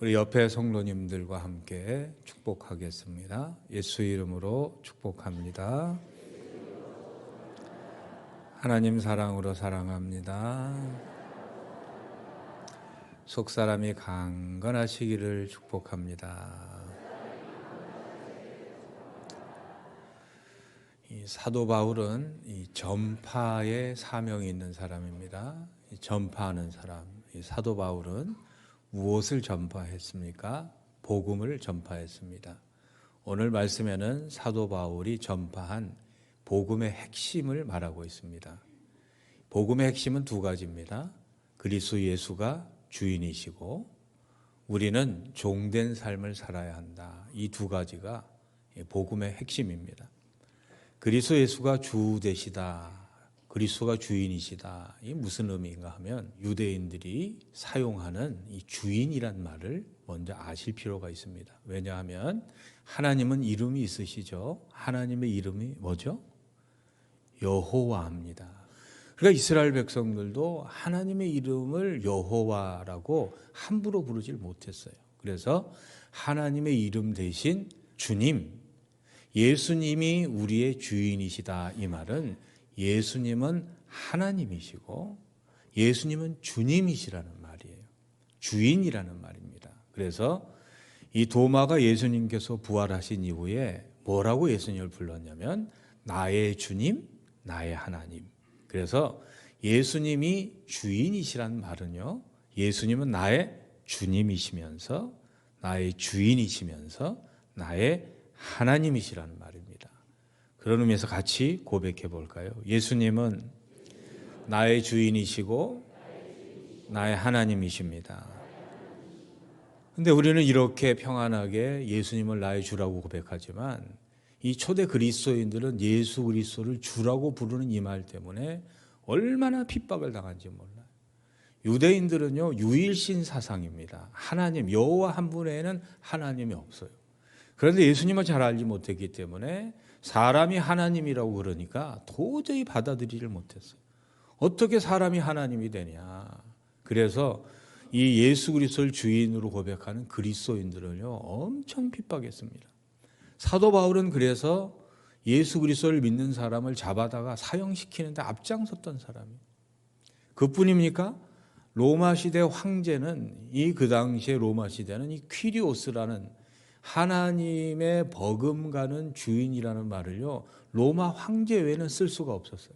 우리 옆에 성도님들과 함께 축복하겠습니다. 예수 이름으로 축복합니다. 하나님 사랑으로 사랑합니다. 속 사람이 강건하시기를 축복합니다. 이 사도 바울은 이 전파의 사명이 있는 사람입니다. 이 전파하는 사람. 이 사도 바울은 무엇을 전파했습니까? 복음을 전파했습니다. 오늘 말씀에는 사도 바울이 전파한 복음의 핵심을 말하고 있습니다. 복음의 핵심은 두 가지입니다. 그리스도 예수가 주인이시고 우리는 종된 삶을 살아야 한다. 이 두 가지가 복음의 핵심입니다. 그리스도 예수가 주 되시다. 그리스도가 주인이시다. 이게 무슨 의미인가 하면 유대인들이 사용하는 이 주인이란 말을 먼저 아실 필요가 있습니다. 왜냐하면 하나님은 이름이 있으시죠. 하나님의 이름이 뭐죠? 여호와입니다. 그러니까 이스라엘 백성들도 하나님의 이름을 여호와라고 함부로 부르질 못했어요. 그래서 하나님의 이름 대신 주님, 예수님이 우리의 주인이시다 이 말은 예수님은 하나님이시고 예수님은 주님이시라는 말이에요. 주인이라는 말입니다. 그래서 이 도마가 예수님께서 부활하신 이후에 뭐라고 예수님을 불렀냐면 나의 주님, 나의 하나님. 그래서 예수님이 주인이시라는 말은요. 예수님은 나의 주님이시면서 나의 주인이시면서 나의 하나님이시라는 말입니다. 그런 의미에서 같이 고백해 볼까요? 예수님은 나의 주인이시고 나의 하나님이십니다. 근데 우리는 이렇게 평안하게 예수님을 나의 주라고 고백하지만 이 초대 그리스도인들은 예수 그리스도를 주라고 부르는 이 말 때문에 얼마나 핍박을 당한지 몰라요. 유대인들은요 유일신 사상입니다. 하나님 여호와 한 분에는 하나님이 없어요. 그런데 예수님을 잘 알지 못했기 때문에 사람이 하나님이라고 그러니까 도저히 받아들이질 못했어요. 어떻게 사람이 하나님이 되냐? 그래서 이 예수 그리스도를 주인으로 고백하는 그리스도인들을요 엄청 핍박했습니다. 사도 바울은 그래서 예수 그리스도를 믿는 사람을 잡아다가 사형시키는데 앞장섰던 사람이에요. 그뿐입니까? 로마 시대 황제는 이 그 당시에 로마 시대는 이 퀴리오스라는 하나님의 버금가는 주인이라는 말을요 로마 황제 외에는 쓸 수가 없었어요.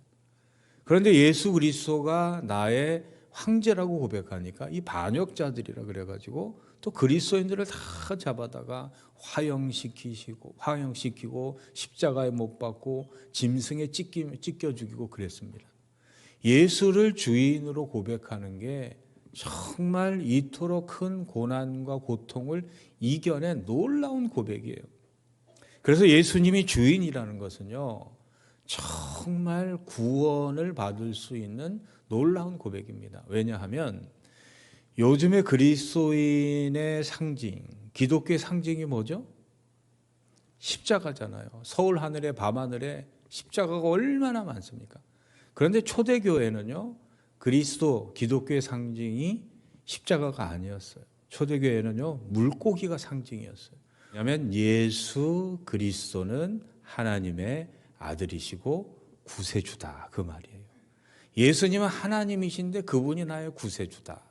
그런데 예수 그리스도가 나의 황제라고 고백하니까 이 반역자들이라 그래가지고 또 그리스도인들을 다 잡아다가 화형시키시고 화형시키고 십자가에 못 박고 짐승에 찢기, 찢겨 죽이고 그랬습니다. 예수를 주인으로 고백하는 게 정말 이토록 큰 고난과 고통을 이겨낸 놀라운 고백이에요. 그래서 예수님이 주인이라는 것은요, 정말 구원을 받을 수 있는 놀라운 고백입니다. 왜냐하면 요즘의 그리스도인의 상징, 기독교의 상징이 뭐죠? 십자가잖아요. 서울 하늘에 밤하늘에 십자가가 얼마나 많습니까? 그런데 초대교회는요, 그리스도 기독교의 상징이 십자가가 아니었어요. 초대교회는요 물고기가 상징이었어요. 왜냐하면 예수 그리스도는 하나님의 아들이시고 구세주다 그 말이에요. 예수님은 하나님이신데 그분이 나의 구세주다.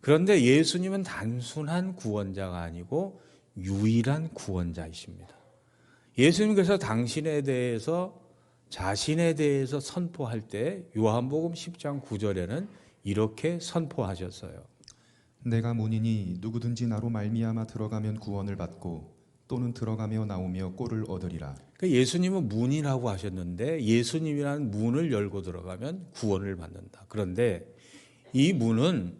그런데 예수님은 단순한 구원자가 아니고 유일한 구원자이십니다. 예수님께서 당신에 대해서 자신에 대해서 선포할 때 요한복음 10장 9절에는 이렇게 선포하셨어요. 내가 문이니 누구든지 나로 말미암아 들어가면 구원을 받고 또는 들어가며 나오며 꼴을 얻으리라. 그러니까 예수님은 문이라고 하셨는데 예수님이라는 문을 열고 들어가면 구원을 받는다. 그런데 이 문은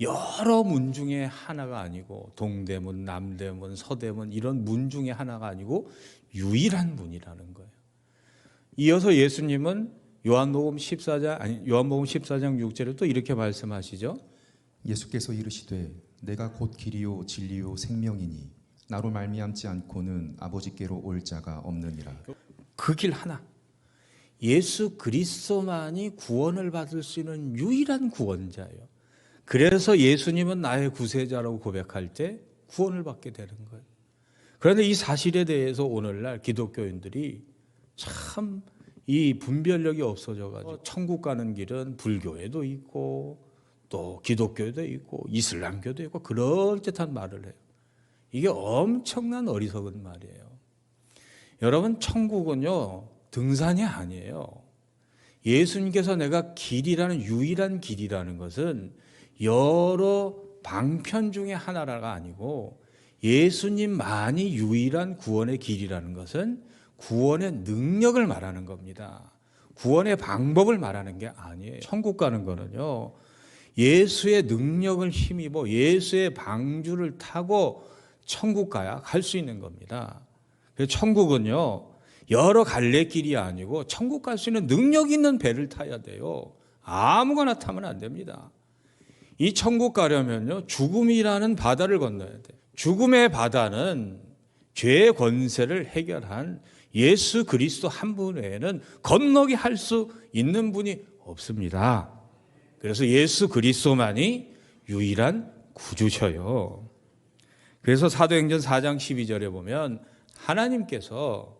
여러 문 중에 하나가 아니고 동대문, 남대문, 서대문 이런 문 중에 하나가 아니고 유일한 문이라는 거예요. 이어서 예수님은 요한복음 14장 아니 요한복음 14장 6절에 또 이렇게 말씀하시죠. 예수께서 이르시되 내가 곧 길이요 진리요 생명이니 나로 말미암지 않고는 아버지께로 올 자가 없느니라. 그 길 하나. 예수 그리스도만이 구원을 받을 수 있는 유일한 구원자예요. 그래서 예수님은 나의 구세자라고 고백할 때 구원을 받게 되는 거예요. 그런데 이 사실에 대해서 오늘날 기독교인들이 참 이 분별력이 없어져 가지고 천국 가는 길은 불교에도 있고 또 기독교에도 있고 이슬람교도 있고 그럴듯한 말을 해요. 이게 엄청난 어리석은 말이에요. 여러분 천국은요 등산이 아니에요. 예수님께서 내가 길이라는 유일한 길이라는 것은 여러 방편 중에 하나가 아니고 예수님만이 유일한 구원의 길이라는 것은 구원의 능력을 말하는 겁니다. 구원의 방법을 말하는 게 아니에요. 천국 가는 거는요. 예수의 능력을 힘입어 예수의 방주를 타고 천국 가야 갈 수 있는 겁니다. 그래서 천국은요. 여러 갈래길이 아니고 천국 갈 수 있는 능력 있는 배를 타야 돼요. 아무거나 타면 안 됩니다. 이 천국 가려면요. 죽음이라는 바다를 건너야 돼. 죽음의 바다는 죄의 권세를 해결한 예수 그리스도 한 분 외에는 건너게 할수 있는 분이 없습니다. 그래서 예수 그리스도만이 유일한 구주셔요. 그래서 사도행전 4장 12절에 보면 하나님께서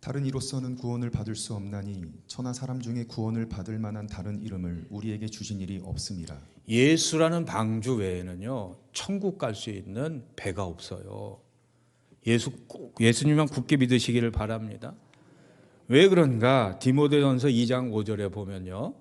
다른 이로서는 구원을 받을 수 없나니 천하 사람 중에 구원을 받을 만한 다른 이름을 우리에게 주신 일이 없습니다. 예수라는 방주 외에는요 천국 갈 수 있는 배가 없어요. 예수 꼭 예수님만 굳게 믿으시기를 바랍니다. 왜 그런가? 디모데전서 2장 5절에 보면요.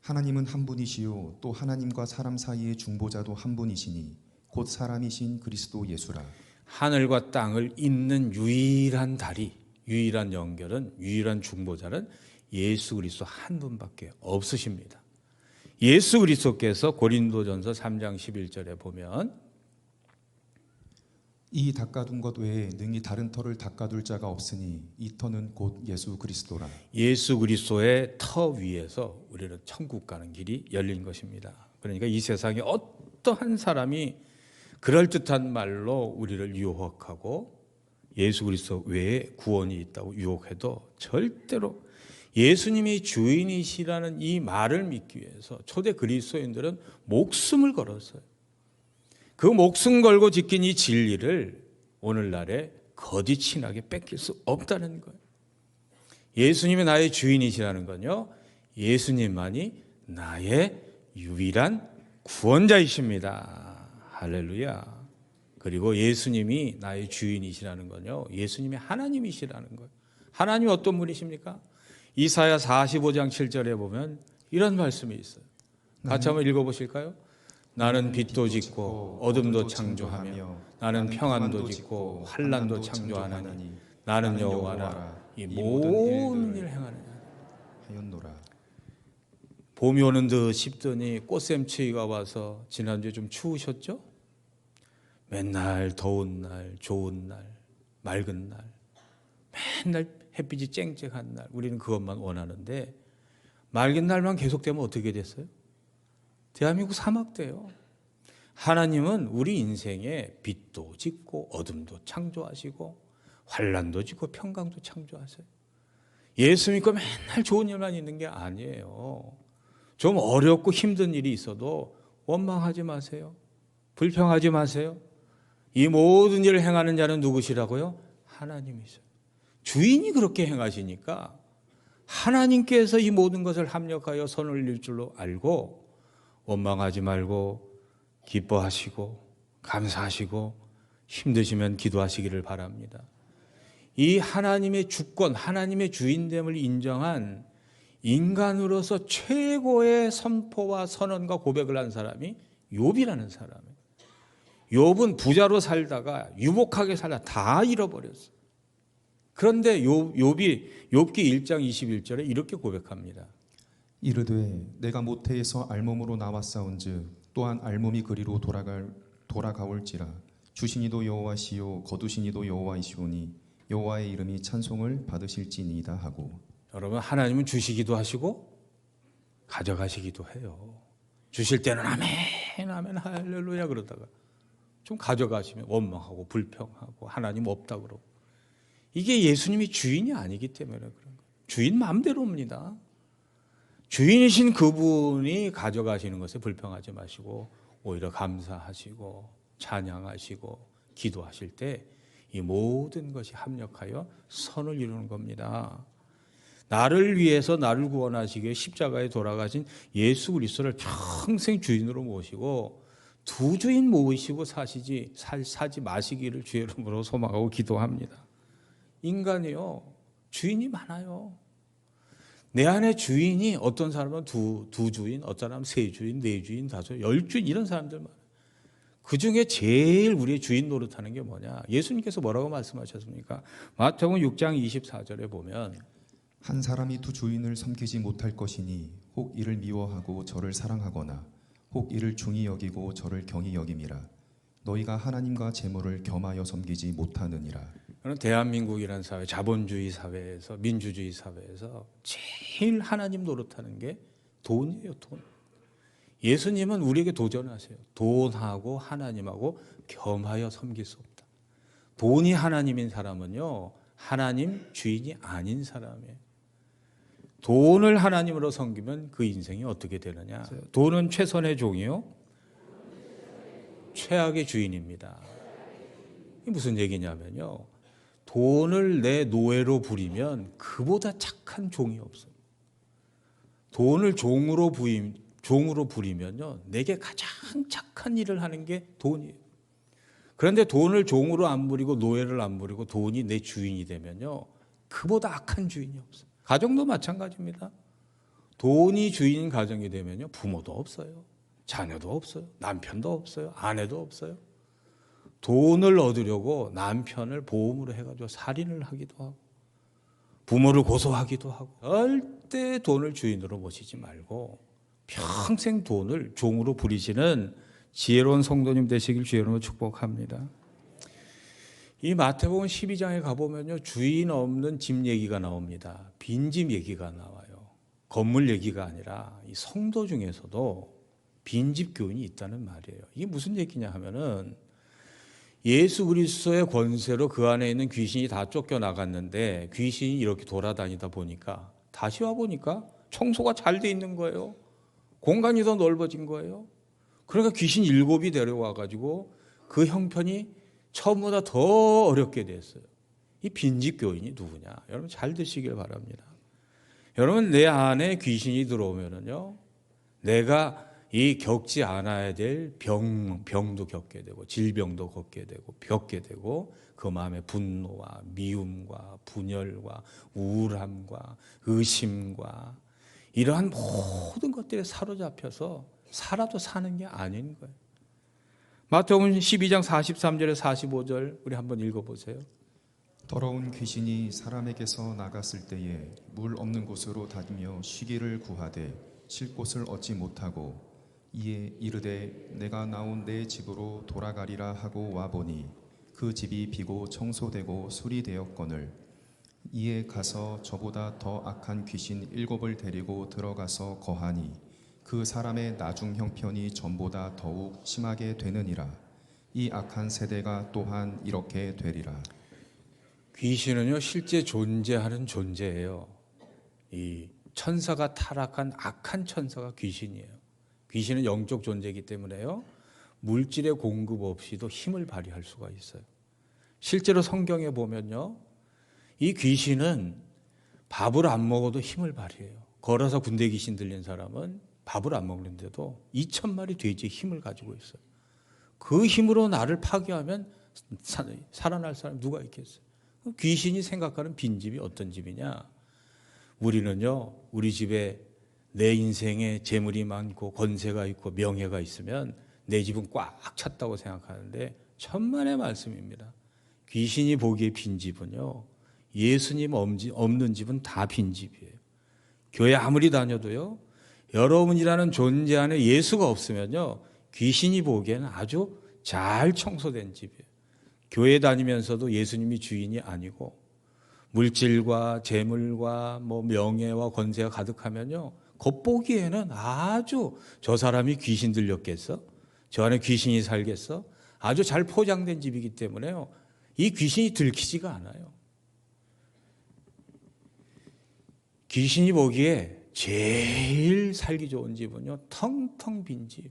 하나님은 한 분이시요 또 하나님과 사람 사이의 중보자도 한 분이시니 곧 사람이신 그리스도 예수라. 하늘과 땅을 잇는 유일한 다리, 유일한 연결은 유일한 중보자는 예수 그리스도 한 분밖에 없으십니다. 예수 그리스도께서 고린도전서 3장 11절에 보면 이 닦아둔 것 외에 능히 다른 터를 닦아둘 자가 없으니 이 터는 곧 예수 그리스도라. 예수 그리스도의 터 위에서 우리는 천국 가는 길이 열린 것입니다. 그러니까 이 세상에 어떠한 사람이 그럴듯한 말로 우리를 유혹하고 예수 그리스도 외에 구원이 있다고 유혹해도 절대로 예수님이 주인이시라는 이 말을 믿기 위해서 초대 그리스도인들은 목숨을 걸었어요. 그 목숨 걸고 지킨 이 진리를 오늘날에 거짓신하게 뺏길 수 없다는 거예요. 예수님이 나의 주인이시라는 건요. 예수님만이 나의 유일한 구원자이십니다. 할렐루야. 그리고 예수님이 나의 주인이시라는 건요. 예수님이 하나님이시라는 거예요. 하나님 어떤 분이십니까? 이사야 45장 7절에 보면 이런 말씀이 있어요. 같이 한번 읽어 보실까요? 나는 빛도 짓고 어둠도 창조하며 나는 평안도 짓고 환란도 창조하나니 나는 여호와라 이 모든 일을 행하느냐. 하였노라. 봄이 오는 듯 싶더니 꽃샘추위가 와서 지난주에 좀 추우셨죠? 맨날 더운 날, 좋은 날, 맑은 날, 맨날 햇빛이 쨍쨍한 날, 우리는 그것만 원하는데 맑은 날만 계속되면 어떻게 됐어요? 대한민국 사막 돼요. 하나님은 우리 인생에 빛도 짓고 어둠도 창조하시고 환란도 짓고 평강도 창조하세요. 예수 믿고 맨날 좋은 일만 있는 게 아니에요. 좀 어렵고 힘든 일이 있어도 원망하지 마세요. 불평하지 마세요. 이 모든 일을 행하는 자는 누구시라고요? 하나님이세요. 주인이 그렇게 행하시니까 하나님께서 이 모든 것을 합력하여 선을 올릴 줄로 알고 원망하지 말고 기뻐하시고 감사하시고 힘드시면 기도하시기를 바랍니다. 이 하나님의 주권, 하나님의 주인됨을 인정한 인간으로서 최고의 선포와 선언과 고백을 한 사람이 욥이라는 사람이에요. 욥은 부자로 살다가 유복하게 살다 다 잃어버렸어. 그런데 욥, 욥이 욥기 1장 21절에 이렇게 고백합니다. 이르되 내가 모태에서 알몸으로 나왔사온즉 또한 알몸이 그리로 돌아갈 돌아가올지라 주신이도 여호와시요 거두신이도 여호와이시오니 여호와의 이름이 찬송을 받으실지니이다 하고 여러분 하나님은 주시기도 하시고 가져가시기도 해요. 주실 때는 아멘 아멘 할렐루야 그러다가 좀 가져가시면 원망하고 불평하고 하나님 없다 그러고 이게 예수님이 주인이 아니기 때문에 그런 거예요. 주인 마음대로입니다. 주인이신 그분이 가져가시는 것에 불평하지 마시고 오히려 감사하시고 찬양하시고 기도하실 때 이 모든 것이 합력하여 선을 이루는 겁니다. 나를 위해서 나를 구원하시기 위해 십자가에 돌아가신 예수 그리스도를 평생 주인으로 모시고 두 주인 모시고 사시지 사, 사지 마시기를 주의 이름으로 소망하고 기도합니다. 인간이요 주인이 많아요. 내 안에 주인이 어떤 사람은 두, 두 주인, 어떤 사람은 세 주인, 네 주인, 다섯, 열 주인 이런 사람들 많아요. 그 중에 제일 우리의 주인 노릇하는 게 뭐냐? 예수님께서 뭐라고 말씀하셨습니까? 마태복음 6장 24절에 보면 한 사람이 두 주인을 섬기지 못할 것이니 혹 이를 미워하고 저를 사랑하거나 혹 이를 중히 여기고 저를 경히 여김이라 너희가 하나님과 재물을 겸하여 섬기지 못하느니라 저는 대한민국이라는 사회, 자본주의 사회에서 민주주의 사회에서 제일 하나님 노릇하는 게 돈이에요, 돈. 예수님은 우리에게 도전하세요. 돈하고 하나님하고 겸하여 섬길 수 없다. 돈이 하나님인 사람은요, 하나님 주인이 아닌 사람이에요. 돈을 하나님으로 섬기면 그 인생이 어떻게 되느냐? 돈은 최선의 종이요, 최악의 주인입니다. 무슨 얘기냐면요. 돈을 내 노예로 부리면 그보다 착한 종이 없어요. 돈을 종으로 부임, 종으로 부리면요. 내게 가장 착한 일을 하는 게 돈이에요. 그런데 돈을 종으로 안 부리고 노예를 안 부리고 돈이 내 주인이 되면요. 그보다 악한 주인이 없어요. 가정도 마찬가지입니다. 돈이 주인 가정이 되면요. 부모도 없어요. 자녀도 없어요. 남편도 없어요. 아내도 없어요. 돈을 얻으려고 남편을 보험으로 해가지고 살인을 하기도 하고 부모를 고소하기도 하고 절대 돈을 주인으로 모시지 말고 평생 돈을 종으로 부리시는 지혜로운 성도님 되시길 주여로 축복합니다. 이 마태복음 12장에 가보면요 주인 없는 집 얘기가 나옵니다. 빈집 얘기가 나와요. 건물 얘기가 아니라 이 성도 중에서도 빈집 교인이 있다는 말이에요. 이게 무슨 얘기냐 하면은 예수 그리스도의 권세로 그 안에 있는 귀신이 다 쫓겨 나갔는데 귀신이 이렇게 돌아다니다 보니까 다시 와 보니까 청소가 잘 돼 있는 거예요. 공간이 더 넓어진 거예요. 그러니까 귀신 일곱이 데려와 가지고 그 형편이 처음보다 더 어렵게 됐어요. 이 빈집 교인이 누구냐? 여러분 잘 드시길 바랍니다. 여러분 내 안에 귀신이 들어오면은요. 내가 이 겪지 않아야 될 병, 병도 겪게 되고 질병도 겪게 되고 겪게 되고 그 마음에 분노와 미움과 분열과 우울함과 의심과 이러한 모든 것들에 사로잡혀서 살아도 사는 게 아닌 거예요. 마태복음 12장 43절에 45절 우리 한번 읽어 보세요. 더러운 귀신이 사람에게서 나갔을 때에 물 없는 곳으로 다니며 쉬기를 구하되 쉴 곳을 얻지 못하고 이에 이르되 내가 나온 내 집으로 돌아가리라 하고 와 보니 그 집이 비고 청소되고 수리되었거늘 이에 가서 저보다 더 악한 귀신 일곱을 데리고 들어가서 거하니 그 사람의 나중 형편이 전보다 더욱 심하게 되느니라 이 악한 세대가 또한 이렇게 되리라 귀신은요 실제 존재하는 존재예요. 이 천사가 타락한 악한 천사가 귀신이에요. 귀신은 영적 존재이기 때문에요 물질의 공급 없이도 힘을 발휘할 수가 있어요. 실제로 성경에 보면요 이 귀신은 밥을 안 먹어도 힘을 발휘해요. 걸어서 군대 귀신 들린 사람은 밥을 안 먹는데도 2천 마리 돼지의 힘을 가지고 있어요. 그 힘으로 나를 파괴하면 사- 살아날 사람 누가 있겠어요? 귀신이 생각하는 빈집이 어떤 집이냐? 우리는요, 우리 집에 내 인생에 재물이 많고 권세가 있고 명예가 있으면 내 집은 꽉 찼다고 생각하는데 천만의 말씀입니다. 귀신이 보기에 빈 집은요, 예수님 엄지- 없는 집은 다 빈 집이에요. 교회 아무리 다녀도요, 여러분이라는 존재 안에 예수가 없으면요, 귀신이 보기에는 아주 잘 청소된 집이에요. 교회 다니면서도 예수님이 주인이 아니고 물질과 재물과 뭐 명예와 권세가 가득하면요 겉보기에는 아주 저 사람이 귀신 들렸겠어 저 안에 귀신이 살겠어 아주 잘 포장된 집이기 때문에요 이 귀신이 들키지가 않아요 귀신이 보기에 제일 살기 좋은 집은요, 텅텅 빈 집.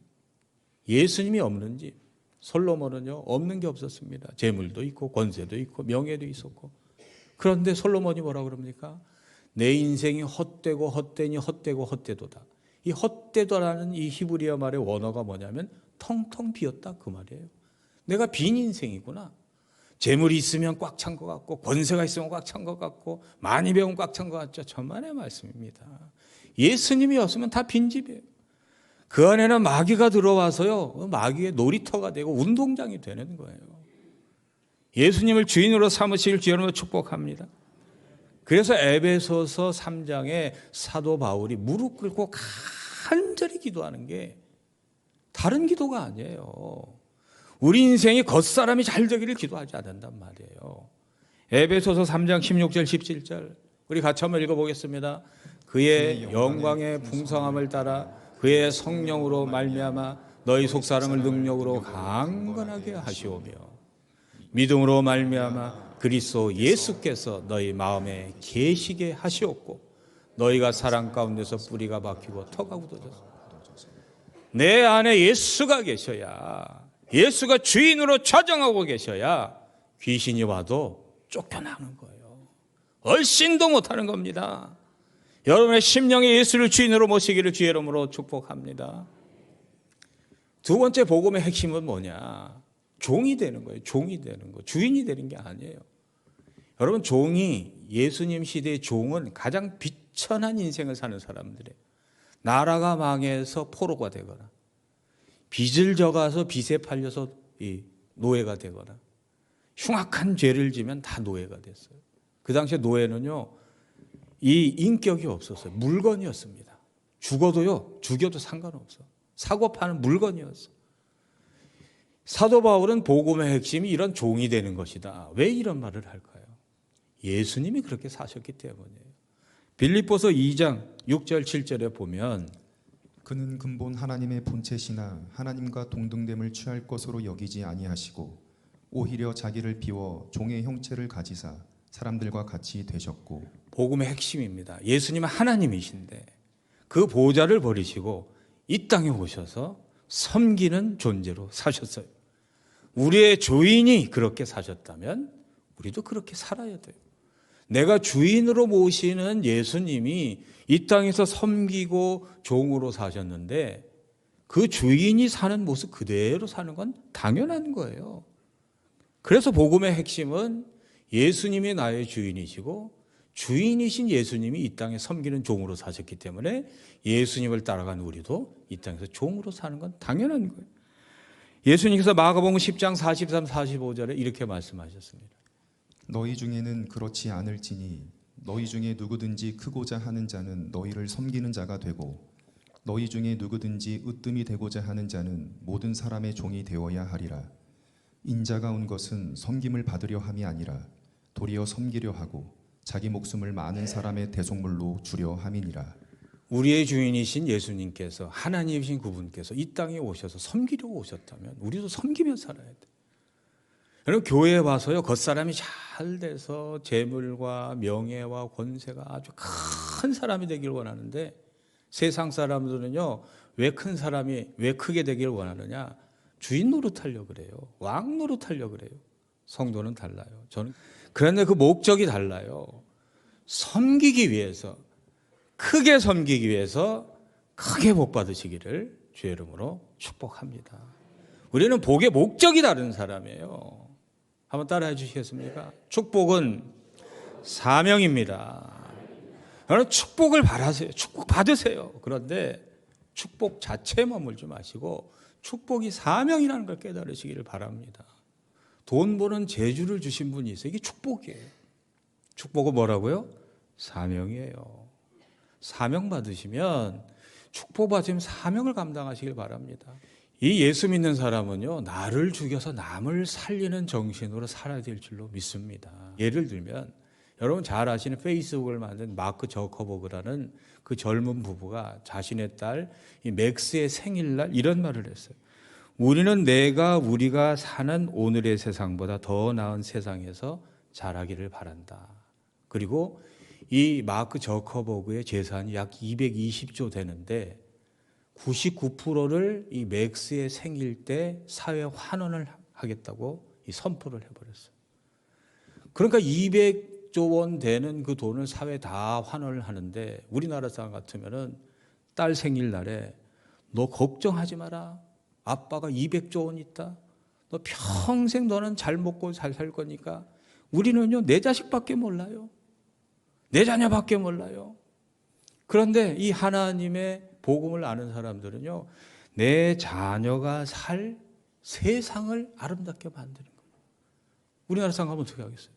예수님이 없는 집. 솔로몬은요, 없는 게 없었습니다. 재물도 있고, 권세도 있고, 명예도 있었고. 그런데 솔로몬이 뭐라 그럽니까? 내 인생이 헛되고 헛되니 헛되고 헛되도다. 이 헛되도라는 이 히브리어 말의 원어가 뭐냐면 텅텅 비었다 그 말이에요. 내가 빈 인생이구나. 재물이 있으면 꽉 찬 것 같고 권세가 있으면 꽉 찬 것 같고 많이 배우면 꽉찬 것 같죠. 천만의 말씀입니다. 예수님이 없으면 다 빈집이에요. 그 안에는 마귀가 들어와서요. 마귀의 놀이터가 되고 운동장이 되는 거예요. 예수님을 주인으로 삼으실 주여름을 축복합니다. 그래서 에베소서 3장에 사도 바울이 무릎 꿇고 간절히 기도하는 게 다른 기도가 아니에요. 우리 인생이 겉사람이 잘 되기를 기도하지 않는단 말이에요. 에베소서 3장 16절 17절 우리 같이 한번 읽어보겠습니다. 그의 영광의 풍성함을 따라 그의 성령으로 말미암아 너희 속사람을 능력으로 강건하게 하시오며 믿음으로 말미암아 그리스도 예수께서 너희 마음에 계시게 하시옵고 너희가 사랑 가운데서 뿌리가 박히고 터가 굳어져서 내 안에 예수가 계셔야 예수가 주인으로 좌정하고 계셔야 귀신이 와도 쫓겨나는 거예요. 얼씬도 못하는 겁니다. 여러분의 심령에 예수를 주인으로 모시기를 주의 이름으로 축복합니다. 두 번째 복음의 핵심은 뭐냐? 종이 되는 거예요. 종이 되는 거. 주인이 되는 게 아니에요. 여러분 종이 예수님 시대의 종은 가장 비천한 인생을 사는 사람들이에요. 나라가 망해서 포로가 되거나 빚을 져가서 빚에 팔려서 이 노예가 되거나 흉악한 죄를 지면 다 노예가 됐어요. 그 당시에 노예는요 이 인격이 없었어요. 물건이었습니다. 죽어도요 죽여도 상관없어. 사고 파는 물건이었어. 사도 바울은 복음의 핵심이 이런 종이 되는 것이다. 왜 이런 말을 할까요? 예수님이 그렇게 사셨기 때문이에요. 빌립보서 2장 6절 7절에 보면 그는 근본 하나님의 본체시나 하나님과 동등됨을 취할 것으로 여기지 아니하시고 오히려 자기를 비워 종의 형체를 가지사 사람들과 같이 되셨고 복음의 핵심입니다. 예수님은 하나님이신데 그 보좌를 버리시고 이 땅에 오셔서 섬기는 존재로 사셨어요. 우리의 주인이 그렇게 사셨다면 우리도 그렇게 살아야 돼요. 내가 주인으로 모시는 예수님이 이 땅에서 섬기고 종으로 사셨는데 그 주인이 사는 모습 그대로 사는 건 당연한 거예요. 그래서 복음의 핵심은 예수님이 나의 주인이시고 주인이신 예수님이 이 땅에 섬기는 종으로 사셨기 때문에 예수님을 따라간 우리도 이 땅에서 종으로 사는 건 당연한 거예요. 예수님께서 마가복음 10장 43, 45절에 이렇게 말씀하셨습니다. 너희 중에는 그렇지 않을지니 너희 중에 누구든지 크고자 하는 자는 너희를 섬기는 자가 되고 너희 중에 누구든지 으뜸이 되고자 하는 자는 모든 사람의 종이 되어야 하리라 인자가 온 것은 섬김을 받으려 함이 아니라 도리어 섬기려 하고 자기 목숨을 많은 사람의 대속물로 주려 함이니라 우리의 주인이신 예수님께서 하나님이신 그분께서 이 땅에 오셔서 섬기려고 오셨다면 우리도 섬기며 살아야 돼. 여러분 교회에 와서요 겉사람이 잘 돼서 재물과 명예와 권세가 아주 큰 사람이 되길 원하는데 세상 사람들은요 왜 큰 사람이 왜 크게 되길 원하느냐? 주인 노릇하려 그래요. 왕 노릇하려 그래요. 성도는 달라요. 저는 그런데 그 목적이 달라요. 섬기기 위해서 크게 섬기기 위해서 크게 복 받으시기를 주의 이름으로 축복합니다. 우리는 복의 목적이 다른 사람이에요. 한번 따라해 주시겠습니까? 축복은 사명입니다. 여러분 축복을 바라세요. 축복 받으세요. 그런데 축복 자체에 머물지 마시고 축복이 사명이라는 걸 깨달으시기를 바랍니다. 돈 버는 재주를 주신 분이 있어요. 이게 축복이에요. 축복은 뭐라고요? 사명이에요. 사명 받으시면 축복 받으면 사명을 감당하시길 바랍니다. 이 예수 믿는 사람은요, 나를 죽여서 남을 살리는 정신으로 살아야 될 줄로 믿습니다. 예를 들면, 여러분 잘 아시는 페이스북을 만든 마크 저커버그라는 그 젊은 부부가 자신의 딸 이 맥스의 생일날 이런 말을 했어요. 우리는 내가 우리가 사는 오늘의 세상보다 더 나은 세상에서 자라기를 바란다. 그리고 이 마크 저커버그의 재산이 약 220조 되는데 99%를 이 맥스의 생일 때 사회 환원을 하겠다고 이 선포를 해버렸어요. 그러니까 200조 원 되는 그 돈을 사회 다 환원을 하는데 우리나라 사람 같으면은 딸 생일날에 너 걱정하지 마라. 아빠가 200조 원 있다. 너 평생 너는 잘 먹고 잘 살 거니까 우리는요 내 자식밖에 몰라요. 내 자녀밖에 몰라요. 그런데 이 하나님의 복음을 아는 사람들은요 내 자녀가 살 세상을 아름답게 만드는 거예요. 우리나라 사람 하면 어떻게 하겠어요?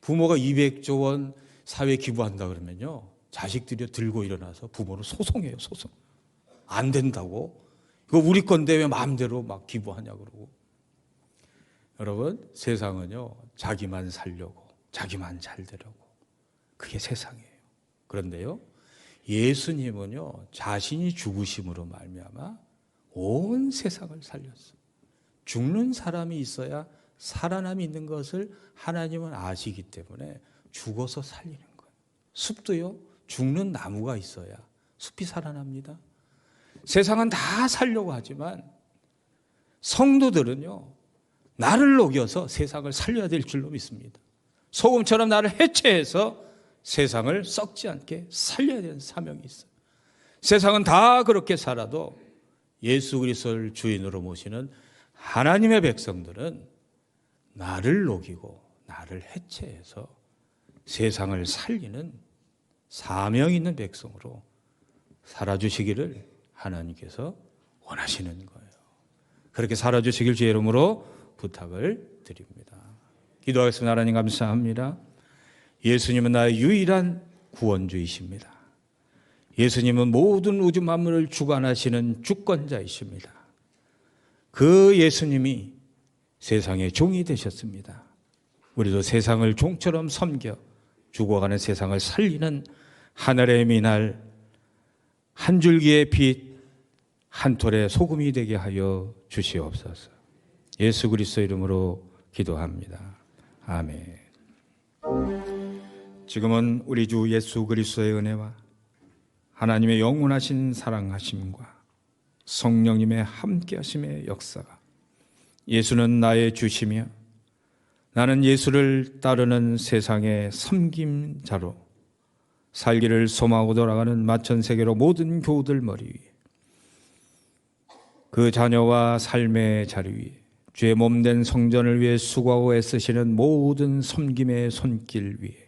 부모가 200조 원 사회 기부한다 그러면요 자식들이 들고 일어나서 부모를 소송해요 소송 안 된다고 이거 우리 건데 왜 마음대로 막 기부하냐 그러고 여러분 세상은요 자기만 살려고 자기만 잘 되려고 그게 세상이에요. 그런데요 예수님은요 자신이 죽으심으로 말미암아 온 세상을 살렸어요. 죽는 사람이 있어야 살아남이 있는 것을 하나님은 아시기 때문에 죽어서 살리는 거예요. 숲도요 죽는 나무가 있어야 숲이 살아납니다. 세상은 다 살려고 하지만 성도들은요 나를 녹여서 세상을 살려야 될 줄로 믿습니다. 소금처럼 나를 해체해서 세상을 썩지 않게 살려야 되는 사명이 있어요. 세상은 다 그렇게 살아도 예수 그리스도를 주인으로 모시는 하나님의 백성들은 나를 녹이고 나를 해체해서 세상을 살리는 사명 있는 백성으로 살아주시기를 하나님께서 원하시는 거예요. 그렇게 살아주시길 주의 이름으로 부탁을 드립니다. 기도하겠습니다. 하나님 감사합니다. 예수님은 나의 유일한 구원주이십니다. 예수님은 모든 우주 만물을 주관하시는 주권자이십니다. 그 예수님이 세상의 종이 되셨습니다. 우리도 세상을 종처럼 섬겨 죽어가는 세상을 살리는 하늘의 미날 한 줄기의 빛, 한 톨의 소금이 되게 하여 주시옵소서. 예수 그리스도 이름으로 기도합니다. 아멘. 지금은 우리 주 예수 그리스도의 은혜와 하나님의 영원하신 사랑하심과 성령님의 함께하심의 역사가 예수는 나의 주시며 나는 예수를 따르는 세상의 섬김자로 살기를 소망하고 돌아가는 마천 세계로 모든 교우들 머리 위에 그 자녀와 삶의 자리 위에 주의 몸된 성전을 위해 수고하고 애쓰시는 모든 섬김의 손길 위에